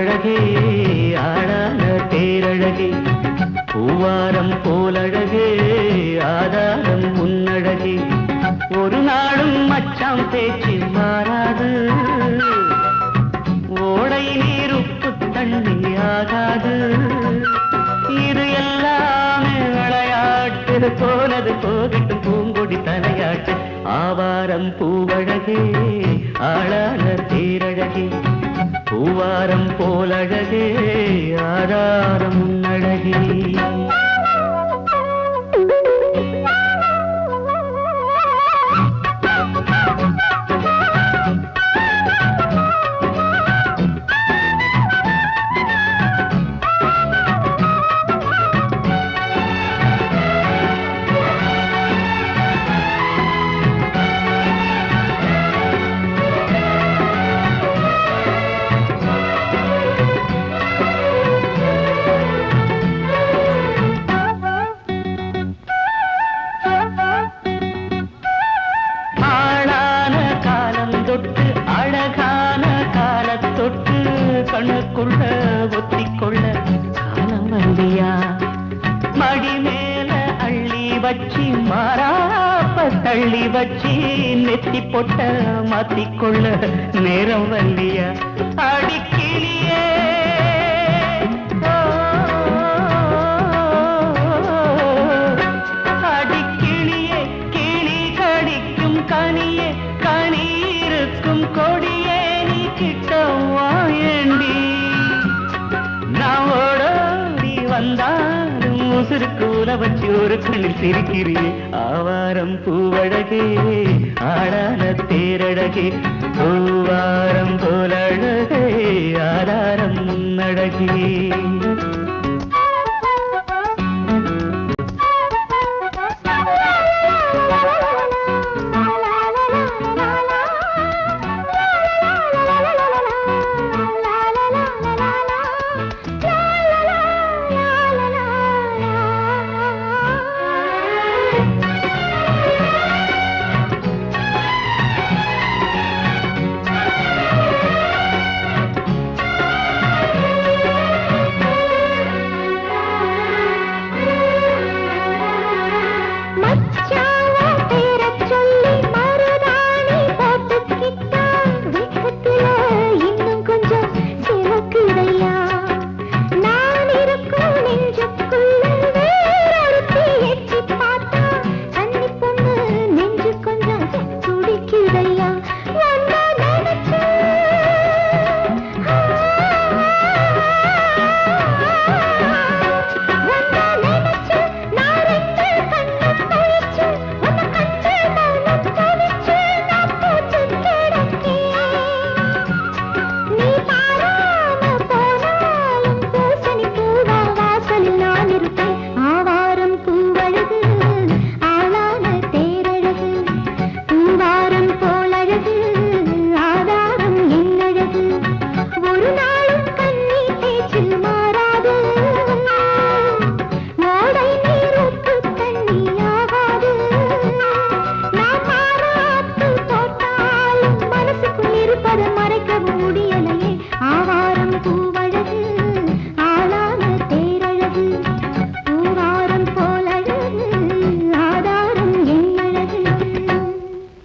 பூவழகே ஆடான தேரழகே பூவாரம் போலழகே ஆதாரம் உன்னழகே ஒரு நாளும் மச்சாம் பேச்சில் மாறாது. ஓடை நீர் உப்பு தண்ணி ஆகாது. இது எல்லாமே விளையாட்டு போனது போகட்டும் பூங்கொடி தலையாட்டு. ஆவாரம் பூவழகே அழகே ஆதாரம் உன்னழகே கண்ணுக்குள்ள ஒத்திக்கொள்ள காலம் வந்தியா? மடி மேல அள்ளி வச்சி மாறாப்ப தள்ளி வச்சி நெத்தி பொட்ட மாத்திக்கொள்ள நேரம் வந்தியா? ஏண்டி? நான் ஓடோடி வந்தாலும் உசுருக்கு உல வச்சு ஒரு கண்ணில் சிரிக்கிறே ஆவாரம் பூவழகே ஆடான தேரழகே பூவாரம் போலழகே ஆதாரம் முன்னழகே